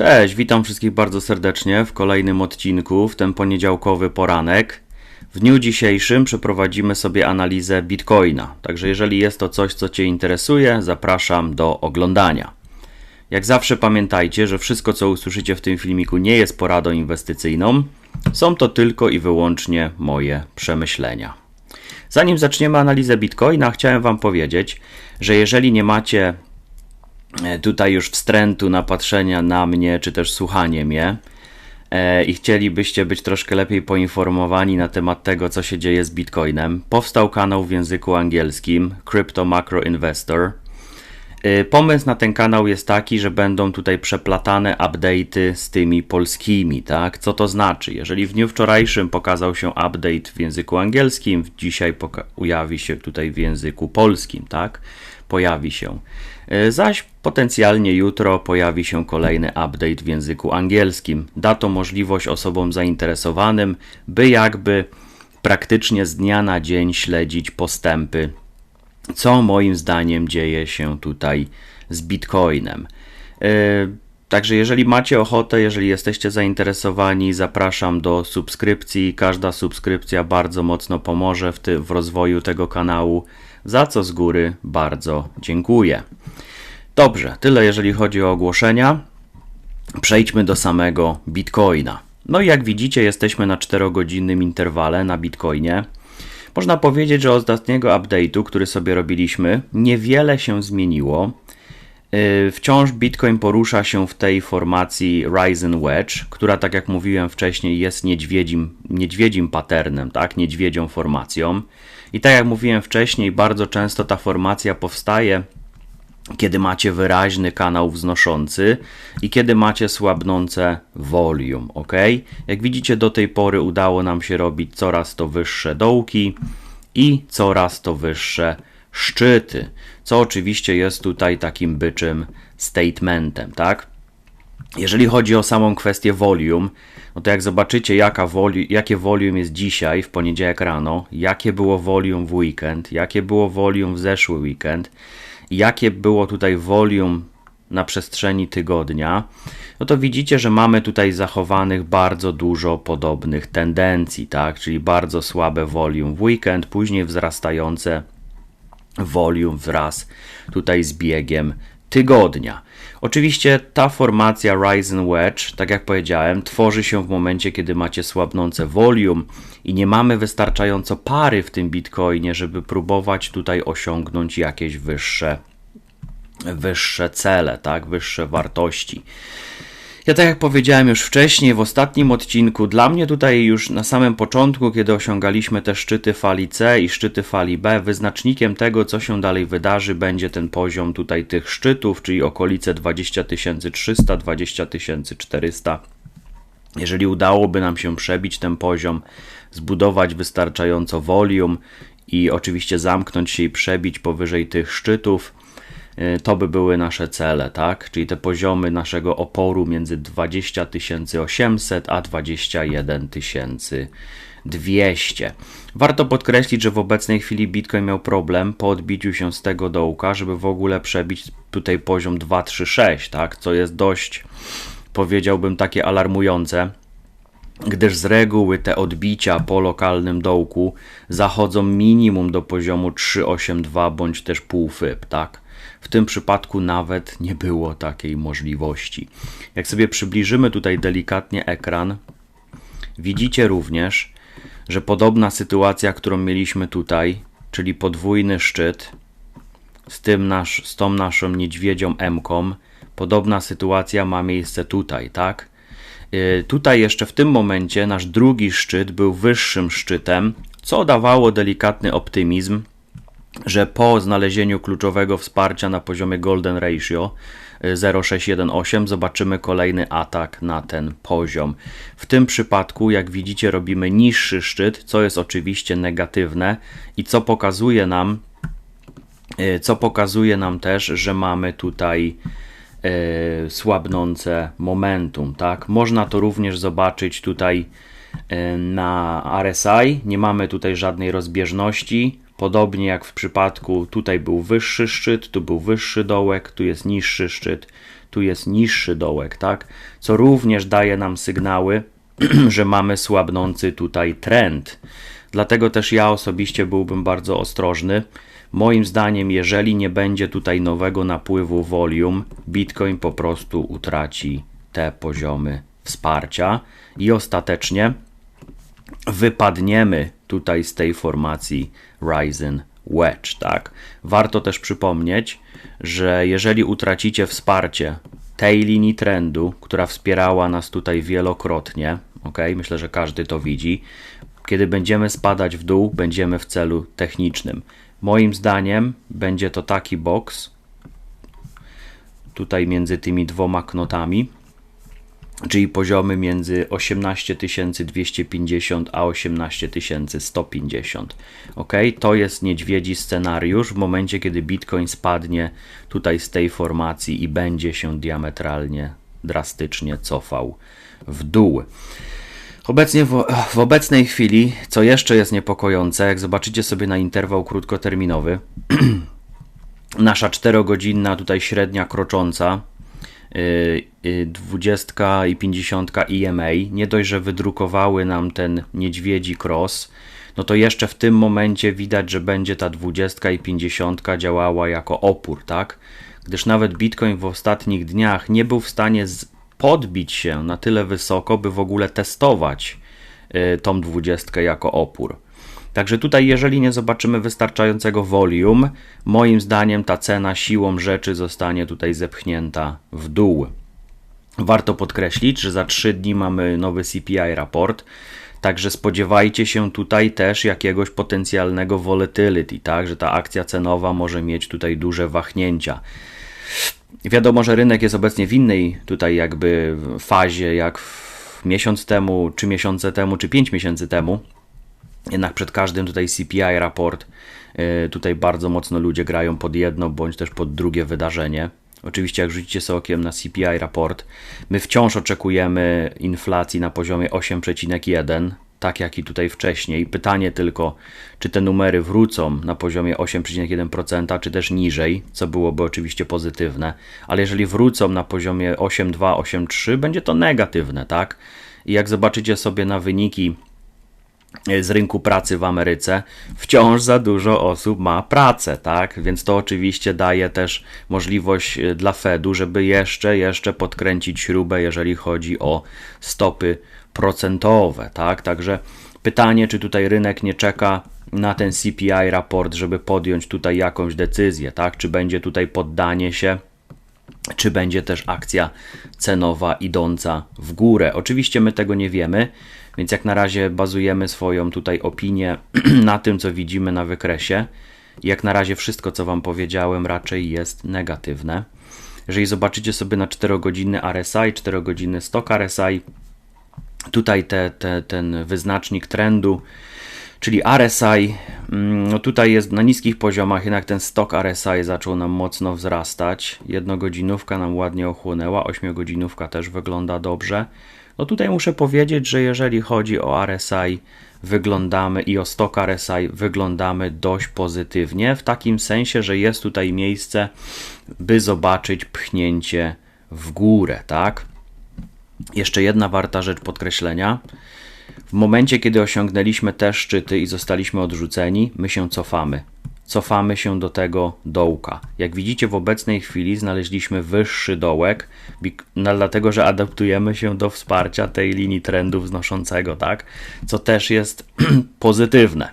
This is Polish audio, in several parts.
Cześć, witam wszystkich bardzo serdecznie w kolejnym odcinku, w ten poniedziałkowy poranek. W dniu dzisiejszym przeprowadzimy sobie analizę Bitcoina, także jeżeli jest to coś, co Cię interesuje, zapraszam do oglądania. Jak zawsze pamiętajcie, że wszystko, co usłyszycie w tym filmiku, nie jest poradą inwestycyjną, są to tylko i wyłącznie moje przemyślenia. Zanim zaczniemy analizę Bitcoina, chciałem Wam powiedzieć, że jeżeli nie macie tutaj już wstrętu na patrzenia na mnie, czy też słuchanie mnie e, i chcielibyście być troszkę lepiej poinformowani na temat tego, co się dzieje z Bitcoinem, powstał kanał w języku angielskim Crypto Macro Investor. E, pomysł na ten kanał jest taki, że będą tutaj przeplatane update'y z tymi polskimi, tak? Co to znaczy? Jeżeli w dniu wczorajszym pokazał się update w języku angielskim, dzisiaj ujawi się tutaj w języku polskim, tak? Pojawi się. E, zaś potencjalnie jutro pojawi się kolejny update w języku angielskim. Da to możliwość osobom zainteresowanym, by jakby praktycznie z dnia na dzień śledzić postępy, co moim zdaniem dzieje się tutaj z Bitcoinem. E, także jeżeli macie ochotę, jeżeli jesteście zainteresowani, zapraszam do subskrypcji. Każda subskrypcja bardzo mocno pomoże w, ty, w rozwoju tego kanału, za co z góry bardzo dziękuję. Dobrze, tyle jeżeli chodzi o ogłoszenia. Przejdźmy do samego Bitcoina. No i jak widzicie, jesteśmy na 4-godzinnym interwale na Bitcoinie. Można powiedzieć, że od ostatniego update'u, który sobie robiliśmy, niewiele się zmieniło. Yy, wciąż Bitcoin porusza się w tej formacji Ryzen Wedge, która, tak jak mówiłem wcześniej, jest niedźwiedzim, niedźwiedzim patternem, tak? niedźwiedzią formacją. I tak jak mówiłem wcześniej, bardzo często ta formacja powstaje kiedy macie wyraźny kanał wznoszący i kiedy macie słabnące volume, ok? Jak widzicie, do tej pory udało nam się robić coraz to wyższe dołki i coraz to wyższe szczyty, co oczywiście jest tutaj takim byczym statementem, tak? Jeżeli chodzi o samą kwestię volume, no to jak zobaczycie, jaka volu jakie volume jest dzisiaj, w poniedziałek rano, jakie było volume w weekend, jakie było volume w zeszły weekend, jakie było tutaj volume na przestrzeni tygodnia, no to widzicie, że mamy tutaj zachowanych bardzo dużo podobnych tendencji, tak? Czyli bardzo słabe volume w weekend, później wzrastające volume wraz tutaj z biegiem tygodnia. Oczywiście ta formacja Ryzen Wedge, tak jak powiedziałem, tworzy się w momencie, kiedy macie słabnące volume i nie mamy wystarczająco pary w tym Bitcoinie, żeby próbować tutaj osiągnąć jakieś wyższe, wyższe cele, tak, wyższe wartości. Ja tak jak powiedziałem już wcześniej, w ostatnim odcinku, dla mnie tutaj już na samym początku, kiedy osiągaliśmy te szczyty fali C i szczyty fali B, wyznacznikiem tego, co się dalej wydarzy, będzie ten poziom tutaj tych szczytów, czyli okolice 20 300, 20 400. Jeżeli udałoby nam się przebić ten poziom, zbudować wystarczająco volume i oczywiście zamknąć się i przebić powyżej tych szczytów, to by były nasze cele, tak? Czyli te poziomy naszego oporu między 20 800 a 21 200. Warto podkreślić, że w obecnej chwili Bitcoin miał problem po odbiciu się z tego dołka, żeby w ogóle przebić tutaj poziom 236, tak? Co jest dość, powiedziałbym, takie alarmujące gdyż z reguły te odbicia po lokalnym dołku zachodzą minimum do poziomu 382 bądź też półfyb, tak? W tym przypadku nawet nie było takiej możliwości. Jak sobie przybliżymy tutaj delikatnie ekran, widzicie również, że podobna sytuacja, którą mieliśmy tutaj, czyli podwójny szczyt z, tym nasz, z tą naszą niedźwiedzią M, podobna sytuacja ma miejsce tutaj, tak? Yy, tutaj jeszcze w tym momencie nasz drugi szczyt był wyższym szczytem, co dawało delikatny optymizm, że po znalezieniu kluczowego wsparcia na poziomie Golden Ratio 0618 y, zobaczymy kolejny atak na ten poziom. W tym przypadku, jak widzicie, robimy niższy szczyt, co jest oczywiście negatywne i co pokazuje nam, y, co pokazuje nam też, że mamy tutaj e, słabnące momentum, tak? Można to również zobaczyć tutaj na RSI. Nie mamy tutaj żadnej rozbieżności. Podobnie jak w przypadku tutaj był wyższy szczyt, tu był wyższy dołek, tu jest niższy szczyt, tu jest niższy dołek, tak? Co również daje nam sygnały, że mamy słabnący tutaj trend. Dlatego też ja osobiście byłbym bardzo ostrożny. Moim zdaniem, jeżeli nie będzie tutaj nowego napływu volume, Bitcoin po prostu utraci te poziomy wsparcia i ostatecznie wypadniemy tutaj z tej formacji Ryzen Wedge, tak? Warto też przypomnieć, że jeżeli utracicie wsparcie tej linii trendu, która wspierała nas tutaj wielokrotnie, ok? Myślę, że każdy to widzi. Kiedy będziemy spadać w dół, będziemy w celu technicznym. Moim zdaniem będzie to taki box tutaj między tymi dwoma knotami, czyli poziomy między 18250 a 18150. Ok, to jest niedźwiedzi scenariusz w momencie, kiedy Bitcoin spadnie tutaj z tej formacji i będzie się diametralnie, drastycznie cofał w dół. Obecnie w, w, obecnej chwili, co jeszcze jest niepokojące, jak zobaczycie sobie na interwał krótkoterminowy, nasza 4-godzinna tutaj średnia krocząca 20 i 50 EMA, nie dość, że wydrukowały nam ten niedźwiedzi cross, no to jeszcze w tym momencie widać, że będzie ta 20 i 50 działała jako opór, tak? Gdyż nawet Bitcoin w ostatnich dniach nie był w stanie podbić się na tyle wysoko, by w ogóle testować y, tą 20 jako opór. Także tutaj, jeżeli nie zobaczymy wystarczającego volume, moim zdaniem ta cena siłą rzeczy zostanie tutaj zepchnięta w dół. Warto podkreślić, że za 3 dni mamy nowy CPI raport, także spodziewajcie się tutaj też jakiegoś potencjalnego volatility, tak, że ta akcja cenowa może mieć tutaj duże wahnięcia. Wiadomo, że rynek jest obecnie w innej tutaj jakby fazie jak miesiąc temu, czy miesiące temu, czy 5 miesięcy temu. Jednak przed każdym tutaj CPI raport, y, tutaj bardzo mocno ludzie grają pod jedno bądź też pod drugie wydarzenie. Oczywiście, jak rzucicie sobie okiem na CPI raport, my wciąż oczekujemy inflacji na poziomie 8,1, tak jak i tutaj wcześniej. Pytanie tylko, czy te numery wrócą na poziomie 8,1%, czy też niżej, co byłoby oczywiście pozytywne, ale jeżeli wrócą na poziomie 8,2, 8,3, będzie to negatywne, tak? I jak zobaczycie sobie na wyniki z rynku pracy w Ameryce, wciąż za dużo osób ma pracę, tak? Więc to oczywiście daje też możliwość e, dla Fedu, żeby jeszcze, jeszcze podkręcić śrubę, jeżeli chodzi o stopy procentowe, tak? Także pytanie, czy tutaj rynek nie czeka na ten CPI raport, żeby podjąć tutaj jakąś decyzję, tak? Czy będzie tutaj poddanie się czy będzie też akcja cenowa idąca w górę. Oczywiście my tego nie wiemy, więc jak na razie bazujemy swoją tutaj opinię na tym, co widzimy na wykresie. Jak na razie wszystko, co Wam powiedziałem, raczej jest negatywne. Jeżeli zobaczycie sobie na 4 godziny RSI, 4 godziny stok RSI, tutaj te, te, ten wyznacznik trendu, czyli RSI, mm, no tutaj jest na niskich poziomach, jednak ten stok RSI zaczął nam mocno wzrastać. Jednogodzinówka nam ładnie ochłonęła, 8-godzinówka też wygląda dobrze. No tutaj muszę powiedzieć, że jeżeli chodzi o RSI, wyglądamy i o stok RSI wyglądamy dość pozytywnie, w takim sensie, że jest tutaj miejsce, by zobaczyć pchnięcie w górę, tak? Jeszcze jedna warta rzecz podkreślenia. W momencie, kiedy osiągnęliśmy te szczyty i zostaliśmy odrzuceni, my się cofamy cofamy się do tego dołka. Jak widzicie, w obecnej chwili znaleźliśmy wyższy dołek, no, dlatego że adaptujemy się do wsparcia tej linii trendu wznoszącego, tak? Co też jest pozytywne.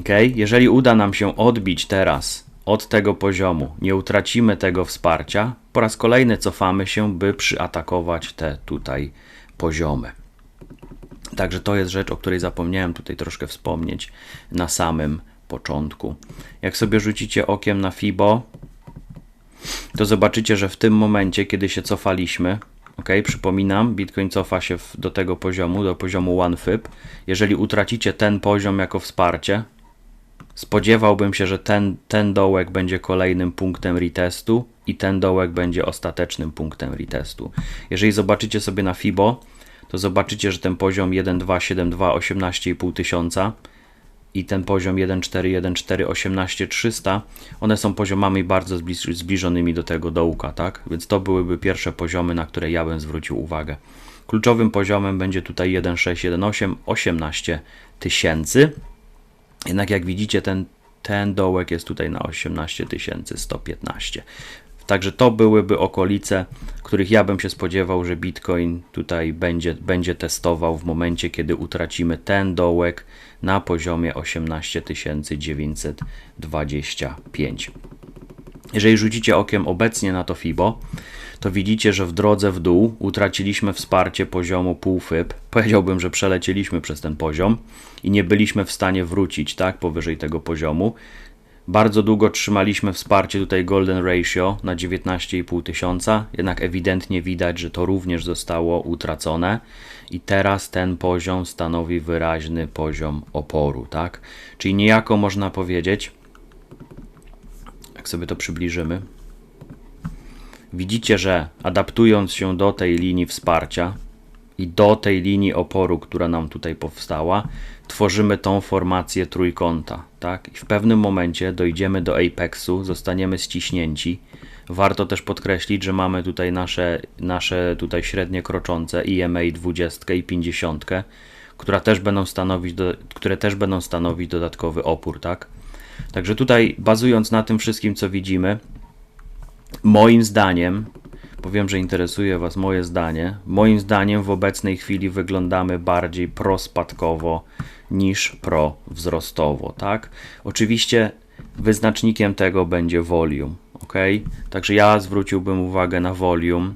Okay? Jeżeli uda nam się odbić teraz od tego poziomu, nie utracimy tego wsparcia, po raz kolejny cofamy się, by przyatakować te tutaj poziomy. Także to jest rzecz, o której zapomniałem tutaj troszkę wspomnieć na samym początku. Jak sobie rzucicie okiem na FIBO, to zobaczycie, że w tym momencie, kiedy się cofaliśmy, ok, przypominam, Bitcoin cofa się do tego poziomu, do poziomu OneFib. Jeżeli utracicie ten poziom jako wsparcie, spodziewałbym się, że ten, ten dołek będzie kolejnym punktem retestu i ten dołek będzie ostatecznym punktem retestu. Jeżeli zobaczycie sobie na FIBO, to zobaczycie, że ten poziom 1,272 18,5 tysiąca i ten poziom 1.4, 1.4, 18.300, one są poziomami bardzo zbliż, zbliżonymi do tego dołka, tak? Więc to byłyby pierwsze poziomy, na które ja bym zwrócił uwagę. Kluczowym poziomem będzie tutaj 1.6, 1.8, 18 tysięcy. Jednak jak widzicie, ten, ten dołek jest tutaj na 18 115. Także to byłyby okolice, których ja bym się spodziewał, że Bitcoin tutaj będzie, będzie testował w momencie, kiedy utracimy ten dołek na poziomie 18 925. Jeżeli rzucicie okiem obecnie na to FIBO, to widzicie, że w drodze w dół utraciliśmy wsparcie poziomu półfyb. Powiedziałbym, że przelecieliśmy przez ten poziom i nie byliśmy w stanie wrócić tak powyżej tego poziomu. Bardzo długo trzymaliśmy wsparcie tutaj Golden Ratio na 19,5 tysiąca, jednak ewidentnie widać, że to również zostało utracone i teraz ten poziom stanowi wyraźny poziom oporu, tak? Czyli niejako można powiedzieć, jak sobie to przybliżymy, widzicie, że adaptując się do tej linii wsparcia i do tej linii oporu, która nam tutaj powstała, tworzymy tą formację trójkąta, tak? I w pewnym momencie dojdziemy do apexu, zostaniemy ściśnięci. Warto też podkreślić, że mamy tutaj nasze, nasze tutaj średnie kroczące EMA 20 i 50, która też będą stanowić do, które też będą stanowić dodatkowy opór, tak? Także tutaj bazując na tym wszystkim, co widzimy, moim zdaniem bo wiem, że interesuje Was moje zdanie. Moim zdaniem w obecnej chwili wyglądamy bardziej prospadkowo niż prowzrostowo, tak? Oczywiście wyznacznikiem tego będzie volume, ok? Także ja zwróciłbym uwagę na volume.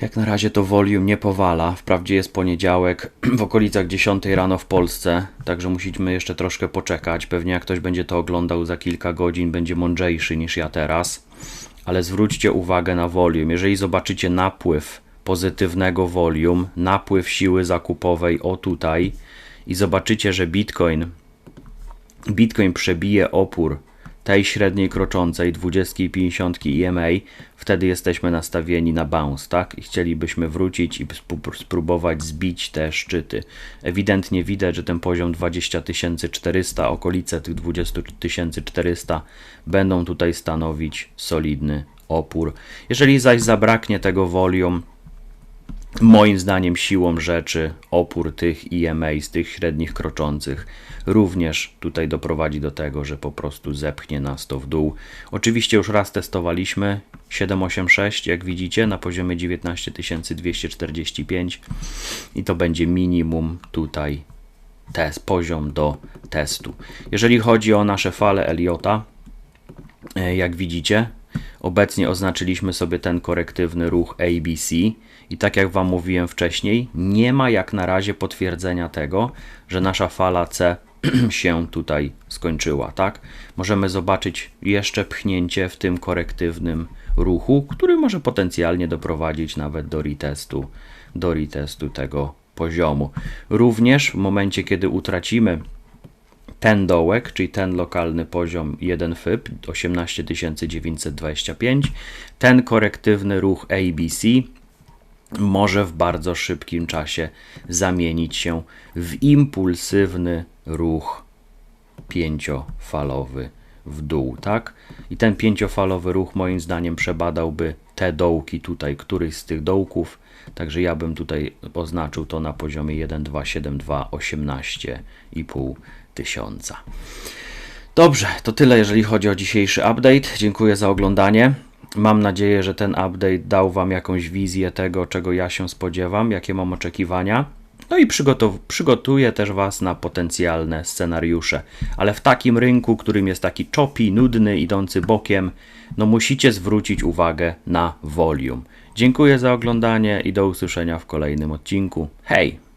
Jak na razie to volume nie powala. Wprawdzie jest poniedziałek w okolicach 10 rano w Polsce, także musimy jeszcze troszkę poczekać. Pewnie jak ktoś będzie to oglądał za kilka godzin, będzie mądrzejszy niż ja teraz ale zwróćcie uwagę na volume. Jeżeli zobaczycie napływ pozytywnego volume, napływ siły zakupowej o tutaj i zobaczycie, że Bitcoin Bitcoin przebije opór tej średniej kroczącej 20 i 50 EMA, wtedy jesteśmy nastawieni na bounce, tak? I chcielibyśmy wrócić i spróbować zbić te szczyty. Ewidentnie widać, że ten poziom 20 400, okolice tych 20 400 będą tutaj stanowić solidny opór. Jeżeli zaś zabraknie tego volume, moim zdaniem siłą rzeczy opór tych EMA z tych średnich kroczących również tutaj doprowadzi do tego, że po prostu zepchnie nas to w dół. Oczywiście już raz testowaliśmy 786, jak widzicie, na poziomie 19245 i to będzie minimum tutaj test, poziom do testu. Jeżeli chodzi o nasze fale Eliota, e, jak widzicie, obecnie oznaczyliśmy sobie ten korektywny ruch ABC i tak jak Wam mówiłem wcześniej, nie ma jak na razie potwierdzenia tego, że nasza fala C się tutaj skończyła, tak? Możemy zobaczyć jeszcze pchnięcie w tym korektywnym ruchu, który może potencjalnie doprowadzić nawet do retestu, do retestu tego poziomu. Również w momencie, kiedy utracimy ten dołek, czyli ten lokalny poziom 1 FIB 18925, ten korektywny ruch ABC może w bardzo szybkim czasie zamienić się w impulsywny ruch pięciofalowy w dół, tak? I ten pięciofalowy ruch moim zdaniem przebadałby te dołki tutaj, któryś z tych dołków, także ja bym tutaj oznaczył to na poziomie 1,272 18,5 tysiąca. Dobrze, to tyle jeżeli chodzi o dzisiejszy update. Dziękuję za oglądanie. Mam nadzieję, że ten update dał Wam jakąś wizję tego, czego ja się spodziewam, jakie mam oczekiwania. No i przygotuję też Was na potencjalne scenariusze. Ale w takim rynku, którym jest taki choppy, nudny, idący bokiem, no musicie zwrócić uwagę na volume. Dziękuję za oglądanie i do usłyszenia w kolejnym odcinku. Hej!